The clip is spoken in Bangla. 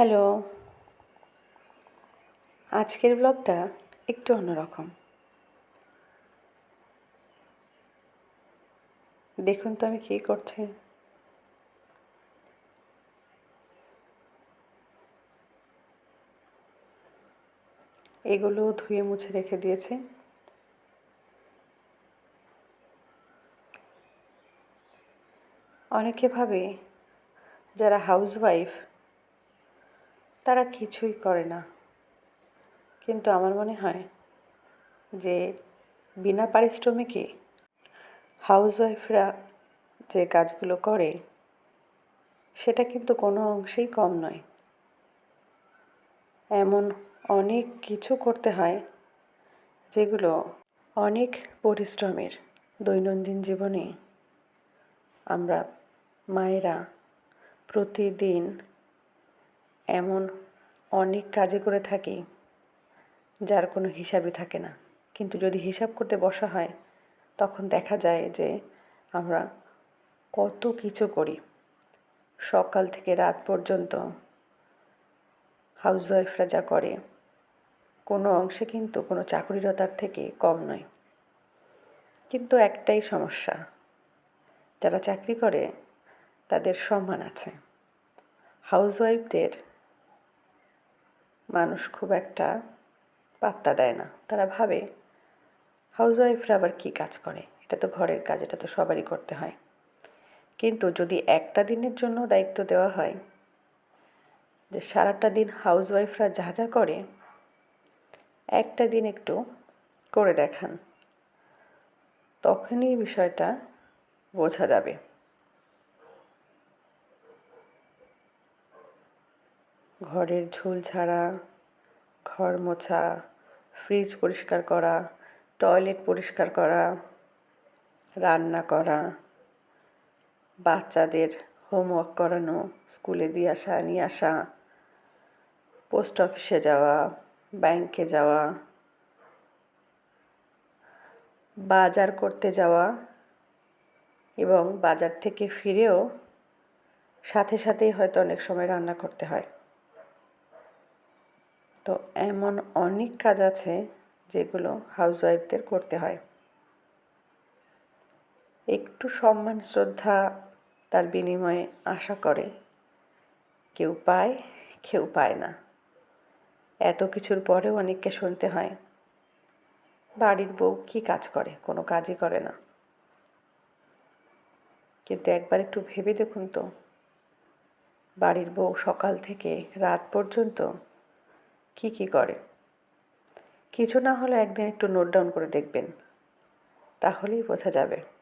হ্যালো। আজকের ব্লগটা একটু অন্যরকম। দেখুন তো আমি কী করছি। এগুলো ধুয়ে মুছে রেখে দিয়েছি। অনেকে ভাবে যারা হাউসওয়াইফ তারা কিছুই করে না। কিন্তু আমার মনে হয় যে বিনা পারিশ্রমিকে হাউসওয়াইফরা যে কাজগুলো করে, সেটা কিন্তু কোনো অংশেই কম নয়। এমন অনেক কিছু করতে হয় যেগুলো অনেক পরিশ্রমের দৈনন্দিন জীবনে আমরা মায়েরা প্রতিদিন এমন অনেক কাজে করে থাকি যার কোনো হিসাবই থাকে না। কিন্তু যদি হিসাব করতে বসা হয়, তখন দেখা যায় যে আমরা কত কিছু করি। সকাল থেকে রাত পর্যন্ত হাউসওয়াইফরা যা করে, কোনো অংশে কিন্তু কোনো চাকরিরতার থেকে কম নয়। কিন্তু একটাই সমস্যা, যারা চাকরি করে, তাদের সম্মান আছে। হাউসওয়াইফদের মানুষ খুব একটা পাত্তা দেয় না। তারা ভাবে হাউসওয়াইফরা আবার কী কাজ করে? এটা তো ঘরের কাজ, এটা তো সবারই করতে হয়। কিন্তু যদি একটা দিনের জন্য দায়িত্ব দেওয়া হয়, যে সারাটা দিন হাউসওয়াইফরা যা যা করে, একটা দিন একটু করে দেখান, তখনই বিষয়টা বোঝা যাবে। ঘরের ঝুল ছাড়া, ঘর মোছা ফ্রিজ পরিষ্কার করা টয়লেট পরিষ্কার করা, রান্না করা, বাচ্চাদের হোমওয়ার্ক করানো স্কুলে দিয়ে আসা, নিয়ে আসা পোস্ট অফিসে যাওয়া ব্যাংকে যাওয়া, বাজার করতে যাওয়া এবং বাজার থেকে ফিরেও সাথে সাথেই হয়তো অনেক সময় রান্না করতে হয়। তো এমন অনেক কাজ আছে যেগুলো হাউসওয়াইফদের করতে হয়। একটু সম্মান, শ্রদ্ধা তার বিনিময়ে আশা করে। কেউ পায় কেউ পায় না। এত কিছুর পরেও অনেককে শুনতে হয়। বাড়ির বউ কী কাজ করে? কোনো কাজই করে না। কিন্তু একবার একটু ভেবে দেখুন তো, বাড়ির বউ সকাল থেকে রাত পর্যন্ত কি কি করে? কিছু না হলে একদিন একটু নোট ডাউন করে দেখবেন। তাহলেই বোঝা যাবে।